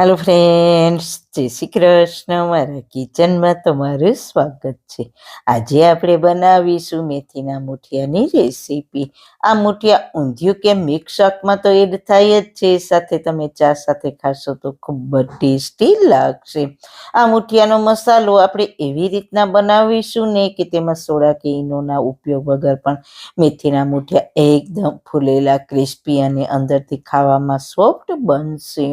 Hello friends જય શ્રી કૃષ્ણ. મારા કિચનમાં તમારું સ્વાગત છે. આજે આપણે બનાવીશું મેથીના મુઠિયાની રેસીપી. આ મુઠિયા ઊંધિયું કે મિક્સ શાકમાં તો એડ થાય જ છે. સાથે તમે ચા સાથે ખાશો તો ખૂબ જ ટેસ્ટી લાગશે. આ મુઠિયાનો મસાલો આપણે એવી રીતના બનાવીશું ને કે તેમાં સોડા કે ઈનોના ઉપયોગ વગર પણ મેથીના મુઠિયા એકદમ ફૂલેલા, ક્રિસ્પી અને અંદરથી ખાવામાં સોફ્ટ બનશે.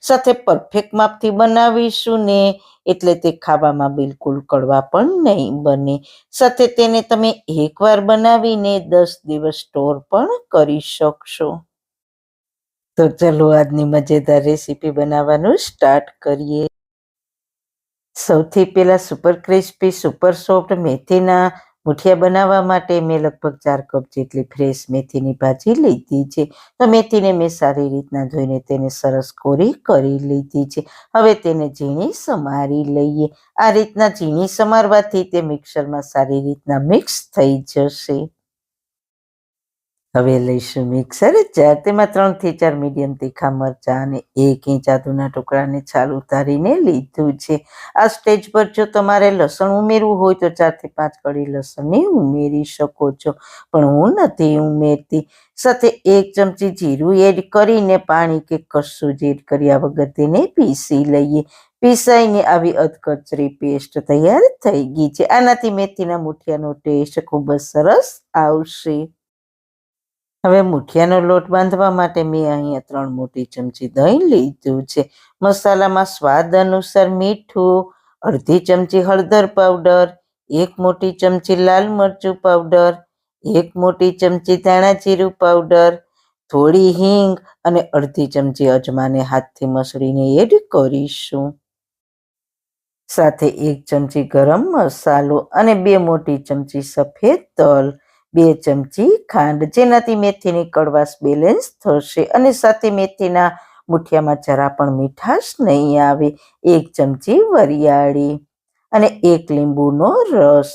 સાથે પરફેક્ટ માપથી બનાવીશું ને, એટલે તે ખાવામાં બિલકુલ કડવા પણ નહીં બને. સાથે તેને તમે એકવાર બનાવીને દસ દિવસ સ્ટોર પણ કરી શકશો. તો ચલો, આજની મજેદાર રેસીપી બનાવવાનું સ્ટાર્ટ કરીએ. સૌથી પહેલા સુપર ક્રિસ્પી સુપર સોફ્ટ મેથીના મુઠિયા બનાવવા માટે મેં લગભગ ચાર કપ જેટલી ફ્રેશ મેથીની ભાજી લીધી છે. તો મેથીને મેં સારી રીતના ધોઈને તેને સરસ કોરી કરી લીધી છે. હવે તેને ઝીણી સમારી લઈએ. આ રીતના ઝીણી સમારવાથી તે મિક્સરમાં સારી રીતના મિક્સ થઈ જશે. હવે લઈશું મિક્સર ચાર તેમાં ત્રણથી ચાર મીડિયમ તીખા મરચાં અને એક ઇંચ આદુના ટુકડાને છાલ ઉતારીને લીધું છે. આ સ્ટેજ પર જો તમારે લસણ ઉમેરવું હોય તો ચારથી પાંચ કડી લસણને ઉમેરી શકો છો, પણ હું નથી ઉમેરતી. સાથે એક ચમચી જીરું એડ કરીને પાણી કે કશું જ એડ કર્યા વગર તેને પીસી લઈએ. પીસાઈને આવી અધકચરી પેસ્ટ તૈયાર થઈ ગઈ છે. આનાથી મેથીના મુઠિયાનો ટેસ્ટ ખૂબ જ સરસ આવશે. હવે મુઠિયાનો લોટ બાંધવા માટે મેં અહીંયા ત્રણ મોટી ચમચી દહીં લીધું છે. મસાલામાં સ્વાદ અનુસાર મીઠું, અડધી ચમચી હળદર પાવડર, એક મોટી ચમચી લાલ મરચું પાવડર, એક મોટી ચમચી ધાણા જીરું પાવડર, થોડી હિંગ અને અડધી ચમચી અજમાને હાથથી મસળીને એડ કરીશું. સાથે એક ચમચી ગરમ મસાલો અને બે મોટી ચમચી સફેદ તલ બે ચમચી ખાંડ. જેનાથી મેથીની કડવાશ બેલેન્સ થશે અને સાથે મેથીના મુઠિયામાં જરા પણ મીઠાશ નહીં આવે. એક ચમચી વરિયાળી અને એક લીંબુનો રસ.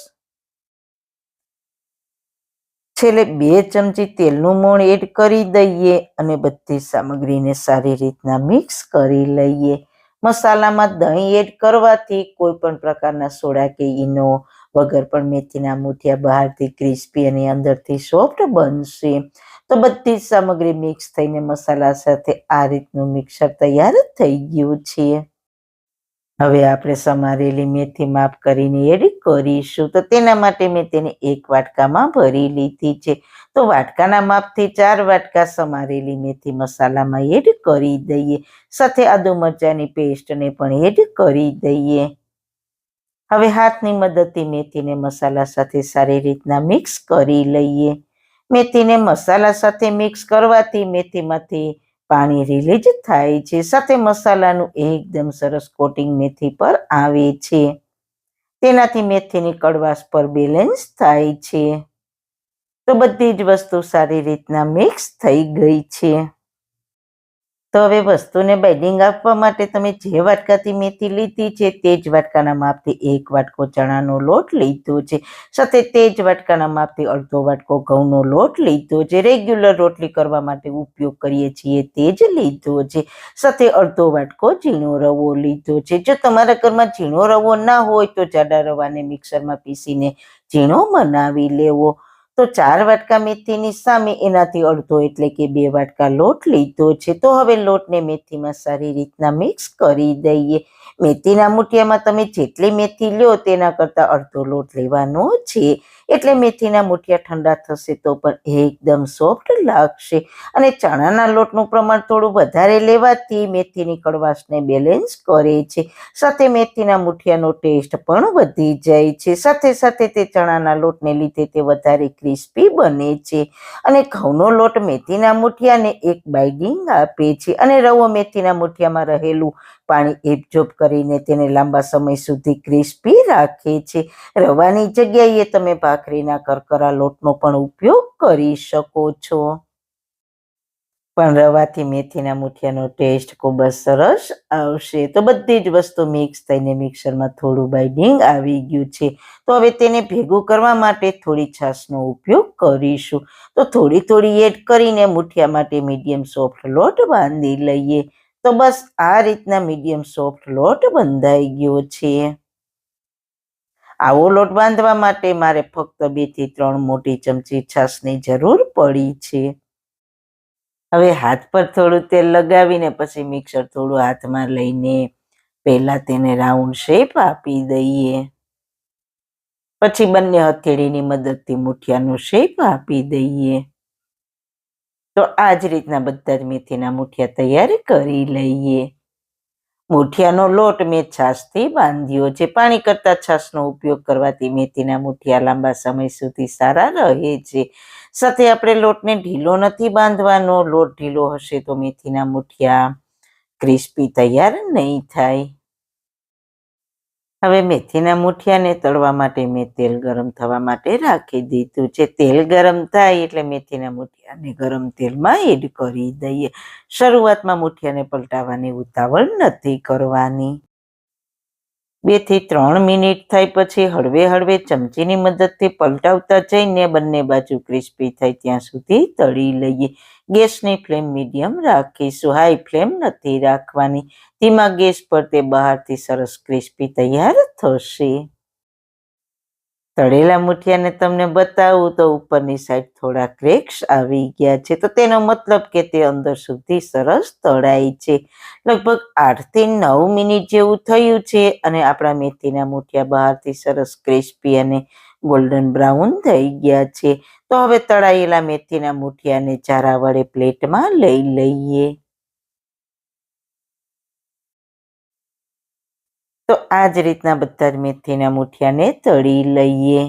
છેલ્લે બે ચમચી તેલનું મોણ એડ કરી દઈએ અને બધી સામગ્રીને સારી રીતના મિક્સ કરી લઈએ. મસાલામાં દહીં એડ કરવાથી કોઈ પણ પ્રકારના સોડા કે ઈનો વગર પણ મેથીના મૂઠિયા બહારથી ક્રિસ્પી અને અંદરથી સોફ્ટ બનશે. તો બધી જ સામગ્રી મિક્સ થઈને મસાલા સાથે આ રીતનું મિક્સર તૈયાર જ થઈ ગયું છે. હવે આપણે સમારેલી મેથી માપ કરીને એડ કરીશું. તો તેના માટે મેં તેને એક વાટકામાં ભરી લીધી છે. તો વાટકાના માપથી ચાર વાટકા સમારેલી મેથી મસાલામાં એડ કરી દઈએ. સાથે આદુ મરચાંની પેસ્ટને પણ એડ કરી દઈએ. હવે હાથની મદદથી મેથીને મસાલા સાથે સારી રીતના મિક્સ કરી લઈએ. મેથીને મસાલા સાથે મિક્સ કરવાથી મેથીમાંથી પાણી રિલીઝ થાય છે. સાથે મસાલાનું એકદમ સરસ કોટિંગ મેથી પર આવે છે. તેનાથી મેથીની કડવાશ પર બેલેન્સ થાય છે. તો બધી જ વસ્તુ સારી રીતના મિક્સ થઈ ગઈ છે. તો હવે વસ્તુને બાઇડિંગ આપવા માટે તમે જે વાટકાથી મેથી લીધી છે તે જ વાટકાના માપથી એક વાટકો ચણાનો લોટ લીધો છે. સાથે તે જ વાટકાના માપથી અડધો વાટકો ઘઉંનો લોટ લીધો છે. રેગ્યુલર રોટલી કરવા માટે ઉપયોગ કરીએ છીએ તે જ લીધો છે. સાથે અડધો વાટકો ઝીણો રવો લીધો છે. જો તમારા ઘરમાં ઝીણો રવો ના હોય તો જાડા રવાને મિક્સરમાં પીસીને ઝીણો બનાવી લેવો. તો ચાર વાટકા મેથીની સામે એનાથી અડધો એટલે કે બે વાટકા લોટ લીધો છે. તો હવે લોટને મેથીમાં સારી રીતના મિક્સ કરી દઈએ. મેથીના મૂઠિયામાં તમે જેટલી મેથી લ્યો તેના કરતાં અડધો લોટ લેવાનો છે. એટલે મેથીના મુઠિયા ઠંડા થશે તો પણ એકદમ સોફ્ટ લાગશે. અને ચણાના લોટનું પ્રમાણ થોડું વધારે લેવાથી મેથીની કડવાશને બેલેન્સ કરે છે. સાથે મેથીના મુઠિયાનો ટેસ્ટ પણ વધી જાય છે. સાથે સાથે તે ચણાના લોટને લીધે તે વધારે ક્રિસ્પી બને છે. અને ઘઉંનો લોટ મેથીના મુઠિયાને એક બાઇડિંગ આપે છે. અને રવો મેથીના મુઠિયામાં રહેલું પાણી એબઝોર્બ કરીને તેને લાંબા સમય સુધી ક્રિસ્પી રાખે છે. રવાની જગ્યાએ તમે ભાખરીના કરકરા લોટનો પણ ઉપયોગ કરી શકો છો. પણ રવાથી મેથીના મુઠિયાનો ટેસ્ટ ખૂબ જ સરસ આવશે. તો બધી જ વસ્તુ મિક્સ થઈને મિક્સરમાં થોડું બાઇડિંગ આવી ગયું છે. તો હવે તેને ભેગું કરવા માટે થોડી છાશનો ઉપયોગ કરીશું. તો થોડી થોડી એડ કરીને મુઠિયા માટે મીડિયમ સોફ્ટ લોટ બાંધી લઈએ. તો બસ આ રીતના મીડિયમ સોફ્ટ લોટ બંધાઈ ગયો છે. આવો લોટ બાંધવા માટે મારે ફક્ત બેથી ત્રણ મોટી ચમચી છાશની જરૂર પડી છે. હવે હાથ પર થોડું તેલ લગાવીને પછી મિક્સર થોડું હાથમાં લઈને પહેલા તેને રાઉન્ડ શેપ આપી દઈએ. પછી બંને હથેળીની મદદથી મુઠિયાનો શેપ આપી દઈએ. તો આ જ રીતના બધા જ મેથીના મુઠિયા તૈયાર કરી લઈએ. મુઠિયાનો લોટ મેં છાશથી બાંધ્યો છે. પાણી કરતા છાશનો ઉપયોગ કરવાથી મેથીના મુઠિયા લાંબા સમય સુધી સારા રહે છે. સાથે આપણે લોટને ઢીલો નથી બાંધવાનો. લોટ ઢીલો હશે તો મેથીના મુઠિયા ક્રિસ્પી તૈયાર નહીં થાય. હવે મેથીના મુઠિયાને તળવા માટે મેં તેલ ગરમ થવા માટે રાખી દીધું છે. તેલ ગરમ થાય એટલે મેથીના મુઠિયાને ગરમ તેલમાં એડ કરી દઈએ. શરૂઆતમાં મુઠિયાને પલટાવવાની ઉતાવળ નથી કરવાની. બેથી ત્રણ મિનિટ થાય પછી હળવે હળવે ચમચીની મદદથી પલટાવતા જઈને બંને બાજુ ક્રિસ્પી થાય ત્યાં સુધી તળી લઈએ. ગેસની ફ્લેમ મીડિયમ રાખીશું. હાઈ ફ્લેમ નથી રાખવાની. ધીમા ગેસ પર તે બહારથી સરસ ક્રિસ્પી તૈયાર થશે. તળેલા મુઠિયાને તમને બતાવું તો ઉપરની સાઈડ થોડા ક્રેક્સ આવી ગયા છે. તો તેનો મતલબ કે તે અંદર સુધી સરસ તળાય છે. લગભગ આઠથી નવ મિનિટ જેવું થયું છે અને આપણા મેથીના મુઠિયા બહારથી સરસ ક્રિસ્પી અને ગોલ્ડન બ્રાઉન થઈ ગયા છે. તો હવે તળાયેલા મેથીના મુઠિયાને ચારા વડે પ્લેટમાં લઈ લઈએ. તો આ જ રીતના બધા જ મેથીના મુઠિયાને તળી લઈએ.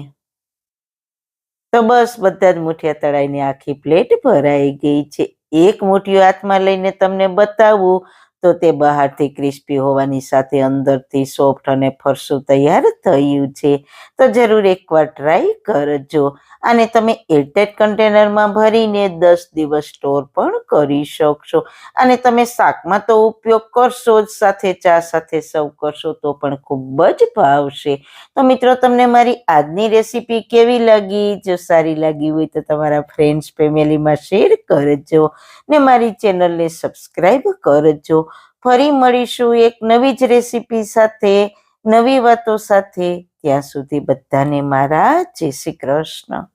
તો બસ બધા જ મુઠિયા તળાઈને આખી પ્લેટ ભરાઈ ગઈ છે. એક મુઠિયો હાથમાં લઈને તમને બતાવું તો તે બહારથી ક્રિસ્પી હોવાની સાથે અંદરથી સોફ્ટ અને ફરસું તૈયાર થયું છે. તો જરૂર એકવાર ટ્રાય કરજો. આને તમે એરટેટ કન્ટેનરમાં ભરીને દસ દિવસ સ્ટોર પણ કરી શકશો. અને તમે શાકમાં તો ઉપયોગ કરશો જ, સાથે ચા સાથે સર્વ કરશો તો પણ ખૂબ જ ભાવશે. તો મિત્રો, તમને મારી આજની રેસીપી કેવી લાગી? જો સારી લાગી હોય તો તમારા ફ્રેન્ડ્સ ફેમિલીમાં શેર કરજો ને મારી ચેનલને સબસ્ક્રાઈબ કરજો. ફરી મળીશું એક નવી જ રેસીપી સાથે, નવી વાતો સાથે. ત્યાં સુધી બધાને મારા જય શ્રી કૃષ્ણ.